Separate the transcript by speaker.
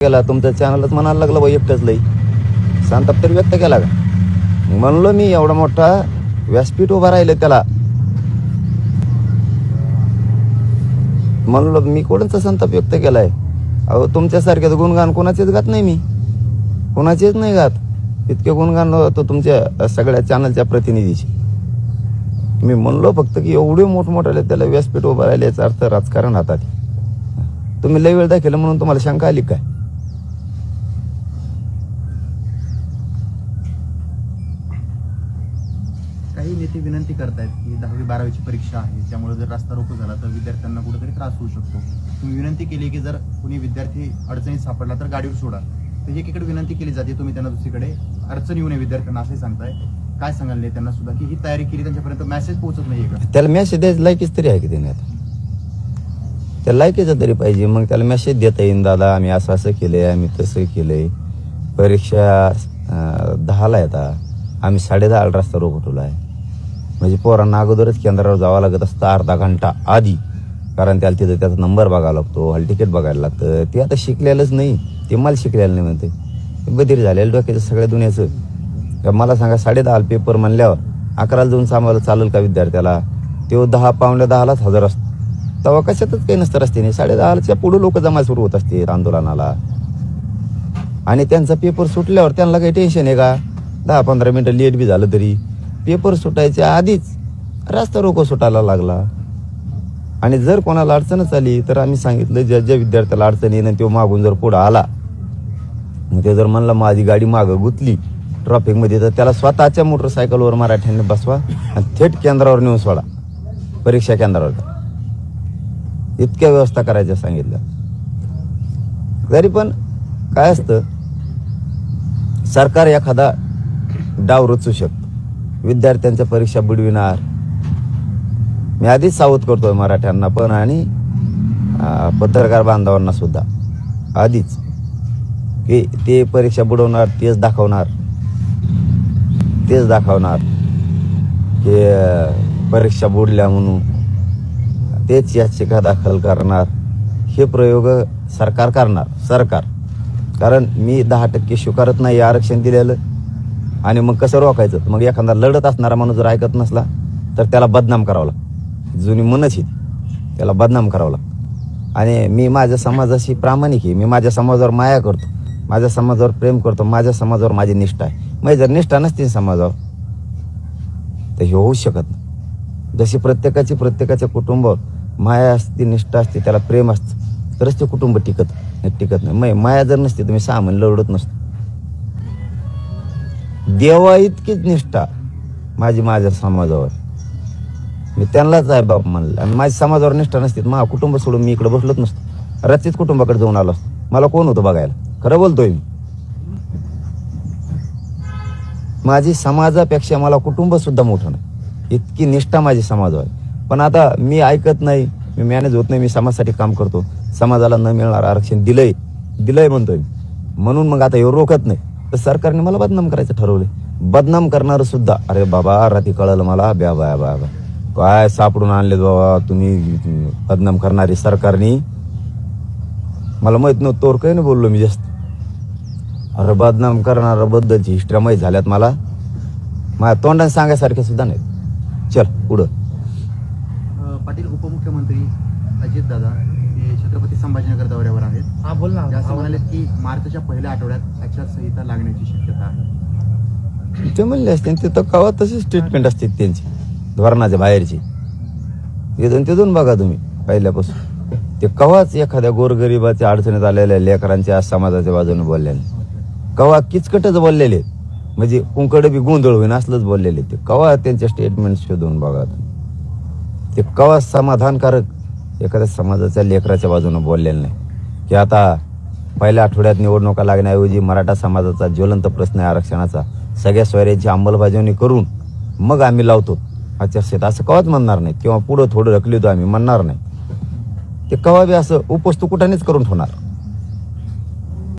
Speaker 1: केला तुमच्या चॅनलच म्हणायला लागलं बा एकटंच लई. संताप तरी व्यक्त केला का? म्हणलो मी एवढा मोठा व्यासपीठ उभा राहिलं त्याला. म्हणलो मी कोणाचा संताप व्यक्त केलाय? अहो तुमच्यासारख्याच गुणगान कोणाचेच गात नाही मी. कोणाचेच नाही गात. इतके गुणगान होतो तुमच्या सगळ्या चॅनलच्या प्रतिनिधीचे. मी म्हणलो फक्त की एवढे मोठमोठाले त्याला व्यासपीठ उभा राहिले याचा अर्थ राजकारण हातात तुम्ही लय वेळ दाखवलं म्हणून तुम्हाला शंका आली काय
Speaker 2: काही नेते विनंती करतायत की दहावी बारावीची परीक्षा आहे त्यामुळे जर रस्ता रोको झाला तर विद्यार्थ्यांना कुठेतरी त्रास होऊ शकतो. तुम्ही विनंती केली की जर कुणी विद्यार्थी अडचणीत सापडला तर गाडीवर सोडा. तर एकीकडे विनंती केली जाते तुम्ही त्यांना दुसरीकडे अडचण येऊ नये विद्यार्थ्यांना असे सांगताय. काय सांगाल त्यांना सुद्धा की ही तयारी केली त्यांच्यापर्यंत मेसेज पोहोचत नाही का?
Speaker 1: त्याला मेसेज द्यायचं लायकीच तरी आहे की त्याने आता? त्या लायकीचं तरी पाहिजे मग त्याला मेसेज देता येईन दादा आम्ही असं असं केलंय आम्ही तसं केलंय. परीक्षा दहाला येतात आम्ही साडेदहा दहाला रस्ता रोखवला आहे. म्हणजे पोरांना अगोदरच केंद्रावर जावं लागत असतं अर्धा घंटा आधी. कारण त्याला तिथं त्याचा नंबर बघावा लागतो हॉल तिकीट बघायला लागतं. ते आता शिकलेलंच नाही. ते मला शिकलेलं नाही म्हणते. बधीर झालेलं डोक्याचं सगळ्या दुनियाचं. का मला सांगा साडे दहाला पेपर म्हणल्यावर अकराला जाऊन सांभाळलं चालेल का विद्यार्थ्याला? तो दहा पावणे दहालाच हजर असतो. तेव्हा कशातच काही नसतं नाही. साडे दहाच्या पुढे लोक जमा सुरू होत असते आंदोलनाला. आणि त्यांचा पेपर सुटल्यावर त्यांना काही टेन्शन आहे का? दहा पंधरा मिनटं लेट बी झालं तरी. पेपर सुटायच्या आधीच रस्ता रोको सुटायला लागला. आणि जर कोणाला अडचणच आली तर आम्ही सांगितलं ज्या ज्या विद्यार्थ्याला अडचण येईन तो मागून जर पुढं आला मग ते जर म्हणला माझी गाडी मागं गुतली ट्रॉफिकमध्ये तर त्याला स्वतःच्या मोटरसायकलवर मराठ्यांनी बसवा आणि थेट केंद्रावर नेऊन सोडा परीक्षा केंद्रावर इतक्या व्यवस्था करायच्या सांगितल्या. तरी पण काय असतं सरकार एखादा डाव रचू शकतं. विद्यार्थ्यांच्या परीक्षा बुडविणार. मी आधीच सावध करतोय मराठ्यांना पण आणि पत्रकार बांधवांना सुद्धा. आधीच. की ते परीक्षा बुडवणार तेच दाखवणार. तेच दाखवणार. की परीक्षा बुडल्या म्हणून. तेच याचिका दाखल करणार. हे प्रयोग सरकार करणार सरकार. कारण मी दहा टक्के स्वीकारत नाही आरक्षण दिलेलं. आणि मग कसं रोखायचं? मग एखादा लढत असणारा माणूस जर ऐकत नसला तर त्याला बदनाम करावं लागतं. जुनी मनच ही. त्याला बदनाम करावं लागतं. आणि मी माझ्या समाजाशी प्रामाणिक आहे. मी माझ्या समाजावर माया करतो. माझ्या समाजावर प्रेम करतो. माझ्या समाजावर माझी निष्ठा आहे. मग जर निष्ठा नसते समाजावर तर हे होऊ शकत नाही. जशी प्रत्येकाची प्रत्येकाच्या कुटुंबावर माया असते निष्ठा असते त्याला प्रेम असतं तरच ते कुटुंब टिकत नाही टिकत नाही. मग माया जर नसते तुम्ही सहा महिने लढत नसतो. देवा इतकीच निष्ठा माझी माझ्या समाजावर. मी त्यांनाच आहे बाप म्हणलं. आणि माझ्या समाजावर निष्ठा नसते मा कुटुंब सोडून मी इकडे बसलोच नसतो. रचित कुटुंबाकडे जाऊन आलो असतो. मला कोण होतं बघायला? खरं बोलतोय मी. माझी समाजापेक्षा मला कुटुंब सुद्धा मोठं नाही. इतकी निष्ठा माझी समाजावर आहे. पण आता मी ऐकत नाही मी मॅनेज होत नाही मी समाजासाठी काम करतो. समाजाला न मिळणार आरक्षण दिलंय. दिलंय म्हणतोय मी. म्हणून मग आता हे रोखत नाही. तर सरकारने मला बदनाम करायचं ठरवले बदनाम करणार सुद्धा अरे बाबा रात्री कळलं मला ब्या बाया बाया बा काय सापडून आणले बाबा तुम्ही बदनाम करणारी सरकारनी? मला माहीत नव्हतं तोर काही नाही बोललो मी जास्त. अरे बदनाम करणारा बद्दलची हिस्ट्री माहीत झाल्यात मला. माझ्या तोंडाने सांगायसारखे सुद्धा नाहीत. चल पुढं.
Speaker 2: पाटील उपमुख्यमंत्री अजितदादा हे छत्रपती संभाजीनगर दौऱ्यावर आहेत.
Speaker 3: हा बोल ना.
Speaker 2: ते असं म्हणाले की मार्चच्या पहिल्या आठवड्यात आचारसंहिता लागण्याची शक्यता आहे.
Speaker 1: ते म्हणले असते ते तर कवा तशीच ट्रीटमेंट असते त्यांची धोरणाच्या बाहेरची. इथून तिथून बघा तुम्ही पहिल्यापासून. ते कवाच एखाद्या गोरगरिबाच्या अडचणीत आलेल्या लेकरांच्या समाजाच्या बाजूने बोललेले कवा किचकटच बोललेले आहेत. म्हणजे कुंकड बी गोंधळ होईन असलंच बोललेले ते कवा त्यांचे स्टेटमेंट शोधून बघा तुम्ही. ते कवा समाधानकारक एखाद्या समाजाच्या लेकराच्या बाजूनं बोललेलं नाही. की आता पहिल्या आठवड्यात निवडणुका लागण्याऐवजी मराठा समाजाचा ज्वलंत प्रश्न आहे आरक्षणाचा. सगळ्या सोयऱ्यांची अंमलबजावणी करून मग आम्ही लावतो. चर्चेत असं कवाच म्हणणार नाही. किंवा पुढं थोडं ढकलतो आम्ही म्हणणार नाही. ते कवा बी असं उपस्तू कुठानेच करून ठेवणार.